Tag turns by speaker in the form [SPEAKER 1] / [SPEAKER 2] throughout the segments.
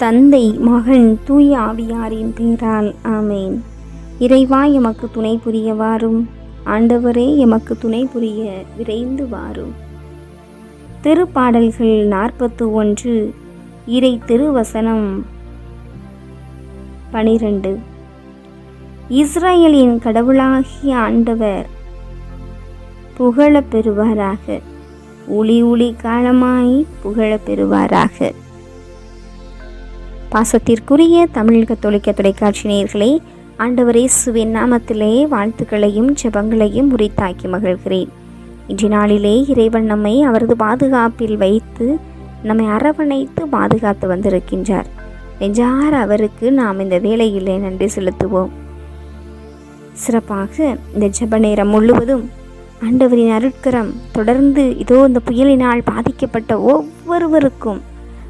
[SPEAKER 1] தந்தை மகன் தூய ஆவியாரின் பேரால் ஆமேன். இறைவா எமக்கு துணை புரிய வாரும். ஆண்டவரே எமக்கு துணை புரிய விரைந்து வாரும். திருப்பாடல்கள் நாற்பத்து ஒன்று இறை திருவசனம் பனிரெண்டு. இஸ்ரேலின் கடவுளாகிய ஆண்டவர் புகழப் பெறுவாராக. ஒளி ஒளி காலமாய் புகழப் பெறுவாராக. பாசத்திற்குரிய தமிழ் கத்தோலிக்க தொலைக்காட்சி நேயர்களே ஆண்டவர் இயேசுவின் நாமத்திலே வாழ்த்துக்களையும் ஜெபங்களையும் உரித்தாக்கி மகிழ்கிறேன். இன்று நாளிலே இறைவன் நம்மை அவரது பாதுகாப்பில் வைத்து நம்மை அரவணைத்து பாதுகாத்து வந்திருக்கின்றார். நெஞ்சார அவருக்கு நாம் இந்த வேலையிலே நன்றி செலுத்துவோம். சிறப்பாக இந்த ஜெப நேரம் முழுவதும் ஆண்டவரின் அருட்கரம் தொடர்ந்து இதோ இந்த புயலினால் பாதிக்கப்பட்ட ஒவ்வொருவருக்கும்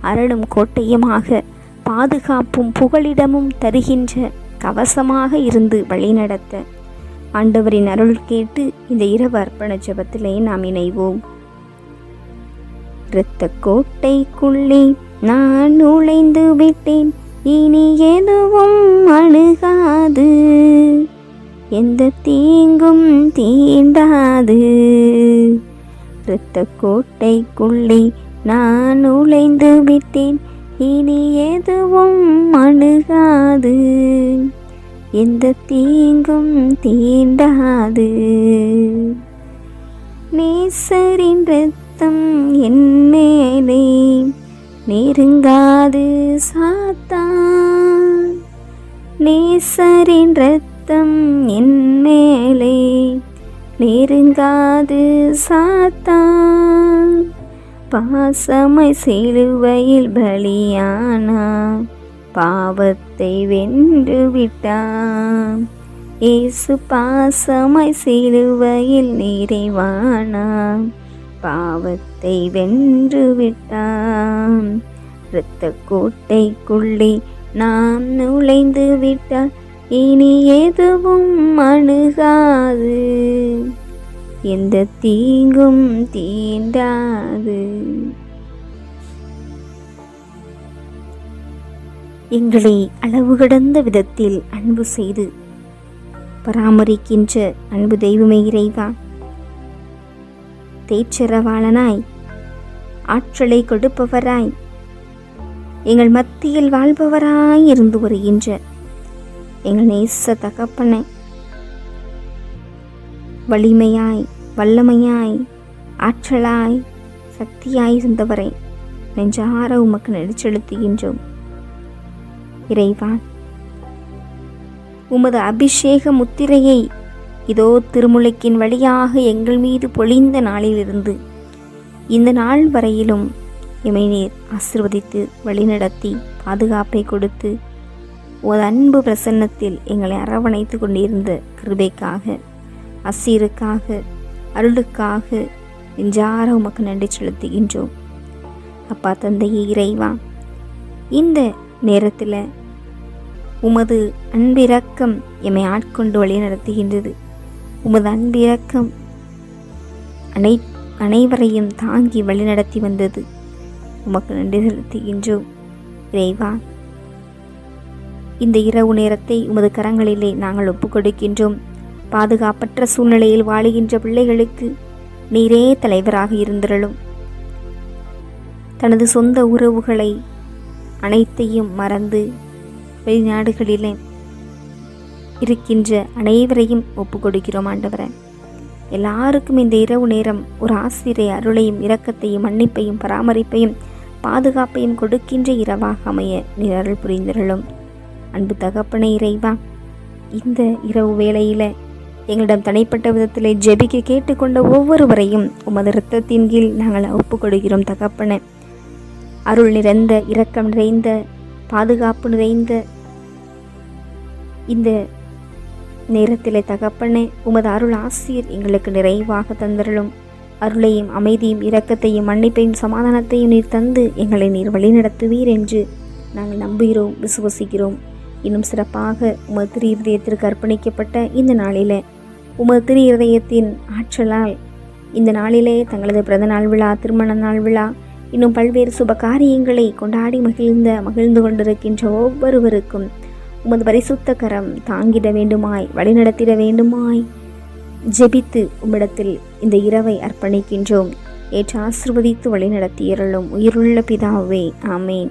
[SPEAKER 1] அருளும் கோட்டையுமாக பாதுகாப்பும் புகலிடமும் தருகின்ற கவசமாக இருந்து வழிநடத்த. ஆண்டவரின் அருள் கேட்டு இந்த இரவு அர்ப்பண ஜபத்திலே நாம் இணைவோம். இரத்த கோட்டைக்குள்ளே நான் நுழைந்து விட்டேன். இனி எதுவும் அணுகாது. எந்த தீங்கும் தீண்டாது. இரத்த கோட்டைக்குள்ளே நான் நுழைந்து விட்டேன். இனி எதுவும் அணுகாது. எந்த தீங்கும் தீண்டாது. நேசரின் ரத்தம் என் மேலே நெருங்காது சாத்தான். நேசரின் ரத்தம் என் மேலே நெருங்காது சாத்தான். பாசமை சிலுவையில் பலியானான் பாவத்தை வென்று விட்டான் இயேசு பாசமை சிலுவையில் நிறைவானான் பாவத்தை வென்று விட்டான் இரத்த கோட்டைக்குள்ளே நாம் நுழைந்து விட்டால் இனி எதுவும் அணுகாது. எந்த தீங்கும் தீண்டாது. எங்களை அளவு கடந்த விதத்தில் அன்பு செய்து பராமரிக்கின்ற அன்பு தெய்வமே இறைவா. தேச்சரவாளனாய் ஆற்றலை கொடுப்பவராய் எங்கள் மத்தியில் வாழ்பவராய் இருந்து வருகின்ற எங்கள் நேச தகப்பனை. வலிமையாய் வல்லமையாய் ஆற்றலாய் சக்தியாய் சிந்தவரை நெஞ்சார உமக்கு நெடிச்செலுத்துகின்றோம் இறைவான் உமது அபிஷேக முத்திரையை இதோ திருமுலைக்கின் வழியாக எங்கள் மீது பொழிந்த நாளிலிருந்து இந்த நாள் வரையிலும் எமை நீர் ஆசிர்வதித்து வழிநடத்தி பாதுகாப்பை கொடுத்து ஒரு அன்பு பிரசன்னத்தில் எங்களை அரவணைத்து கொண்டிருந்த கிருபைக்காக அசீருக்காக அருளுக்காக நெஞ்சார உமக்கு நன்றி செலுத்துகின்றோம். அப்பா தந்தையே இறைவா இந்த நேரத்தில் உமது அன்பிரக்கம் எம்மை ஆட்கொண்டு வழி நடத்துகின்றது. உமது அன்பிரக்கம் அனை அனைவரையும் தாங்கி வழிநடத்தி வந்தது. உமக்கு நன்றி செலுத்துகின்றோம். இறைவா இந்த இரவு நேரத்தை உமது கரங்களிலே நாங்கள் ஒப்புக்கொடுக்கின்றோம். பாதுகாப்பற்ற சூழ்நிலையில் வாழுகின்ற பிள்ளைகளுக்கு நீரே தலைவராக இருந்திரலும் தனது சொந்த உறவுகளை அனைத்தையும் மறந்து வெளிநாடுகளிலே இருக்கின்ற அனைவரையும் ஒப்புக்கொடுக்கிறோம் ஆண்டவரை. எல்லாருக்கும் இந்த இரவு நேரம் ஒரு ஆசிரியரை அருளையும் இரக்கத்தையும் மன்னிப்பையும் பராமரிப்பையும் பாதுகாப்பையும் கொடுக்கின்ற இரவாக அமைய நிரல் அருள் புரிந்திரலும் அன்பு தகப்பனை இறைவா இந்த இரவு வேளையில் எங்களிடம் தனிப்பட்ட விதத்திலே ஜெபிக்க கேட்டுக்கொண்ட ஒவ்வொருவரையும் உமது இரத்தத்தின் கீழ் நாங்கள் ஒப்புக்கொடுகிறோம் தகப்பன. அருள் நிறைந்த இரக்கம் நிறைந்த பாதுகாப்பு நிறைந்த இந்த நேரத்திலே தகப்பனே உமது அருள் ஆசிரியர் எங்களுக்கு நிறைவாக தந்தருளும். அருளையும் அமைதியும் இரக்கத்தையும் மன்னிப்பையும் சமாதானத்தையும் நீர் தந்து எங்களை நீர் வழிநடத்துவீர் என்று நாங்கள் நம்புகிறோம் விசுவசிக்கிறோம். இன்னும் சிறப்பாக உமது திரு இருதயத்திற்கு அர்ப்பணிக்கப்பட்ட இந்த நாளில் உமது திரு இருதயத்தின் ஆற்றலால் இந்த நாளிலே தங்களது பிறந்த நாள் விழா திருமண நாள் விழா இன்னும் பல்வேறு சுப காரியங்களை கொண்டாடி மகிழ்ந்த மகிழ்ந்து கொண்டிருக்கின்ற ஒவ்வொருவருக்கும் உமது பரிசுத்த கரம் தாங்கிட வேண்டுமாய் வழிநடத்திட வேண்டுமாய் ஜெபித்து உம்மிடத்தில் இந்த இரவை அர்ப்பணிக்கின்றோம். ஏற்று ஆசிர்வதித்து வழிநடத்தியருளும் உயிருள்ள பிதாவே. ஆமேன்.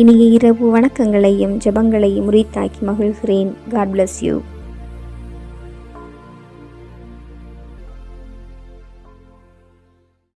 [SPEAKER 1] இனிய இரவு வணக்கங்களையும் ஜெபங்களையும் உரித்தாக்கி மகிழ்கிறேன். God bless you